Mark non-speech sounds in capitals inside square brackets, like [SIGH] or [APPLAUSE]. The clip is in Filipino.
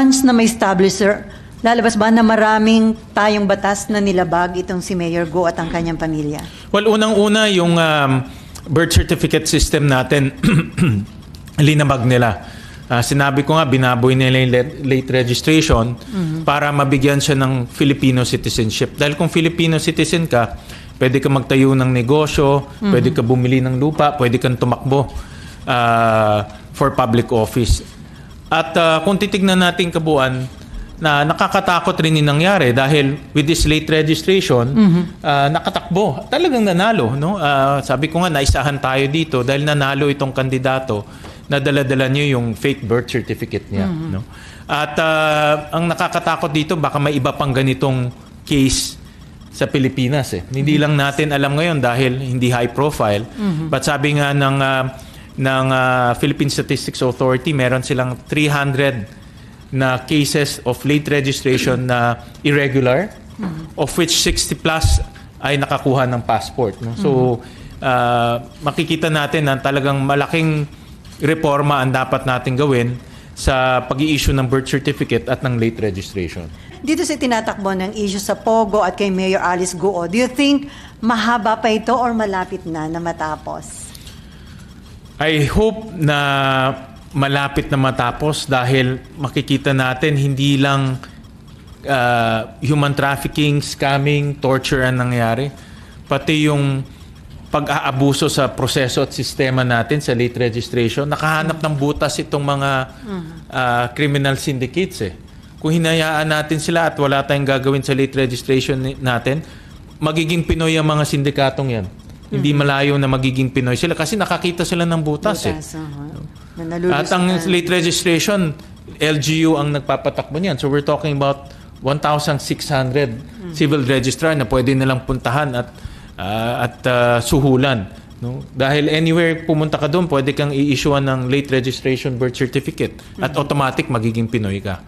Once na may establisher, lalabas ba na maraming tayong batas na nilabag itong si Mayor Go at ang kanyang pamilya? Well, unang-una yung um, birth certificate system natin, [CLEARS THROAT] linabag nila. Ah, sinabi ko nga, binaboy nila yung late registration para mabigyan siya ng Filipino citizenship. Dahil kung Filipino citizen ka, pwede ka magtayo ng negosyo, pwede ka bumili ng lupa, pwede kang tumakbo ah, for public office. At ah, kung titignan natin kabuuan, na nakakatakot rin yung nangyari dahil with this late registration, ah, nakatakbo. Talagang nanalo. No? Ah, sabi ko nga, naisahan tayo dito dahil nanalo itong kandidato na dala-dala niyo yung fake birth certificate niya. No? At ah, ang nakakatakot dito, baka may iba pang ganitong case sa Pilipinas. Eh. Hindi lang natin alam ngayon dahil hindi high profile. But sabi nga ng, ah, ng ah, Philippine Statistics Authority, meron silang 300 na cases of late registration na irregular, of which 60 plus ay nakakuha ng passport. No? So, ah, makikita natin na talagang malaking reforma ang dapat natin gawin sa pag-i-issue ng birth certificate at ng late registration. Dito sa tinatakbo ng issue sa Pogo at kay Mayor Alice Guo, do you think mahaba pa ito or malapit na na matapos? I hope na malapit na matapos dahil makikita natin hindi lang uh, human trafficking, scamming, torture ang nangyari. Pati yung pag-aabuso sa proseso at sistema natin sa late registration. Nakahanap ng butas itong mga uh, criminal syndicates eh. Kung hinayaan natin sila at wala tayong gagawin sa late registration natin, magiging Pinoy ang mga sindikatong yan. Hindi malayo na magiging Pinoy sila kasi nakakita sila ng butas, eh. Butas. Na nalulusutan. At ang late registration, LGU ang nagpapatakbo niyan. So we're talking about 1,600 civil registrar na pwede nilang puntahan at ah, at ah, suhulan. No? Dahil anywhere pumunta ka doon, pwede kang i-issuean ng late registration birth certificate at automatic magiging Pinoy ka.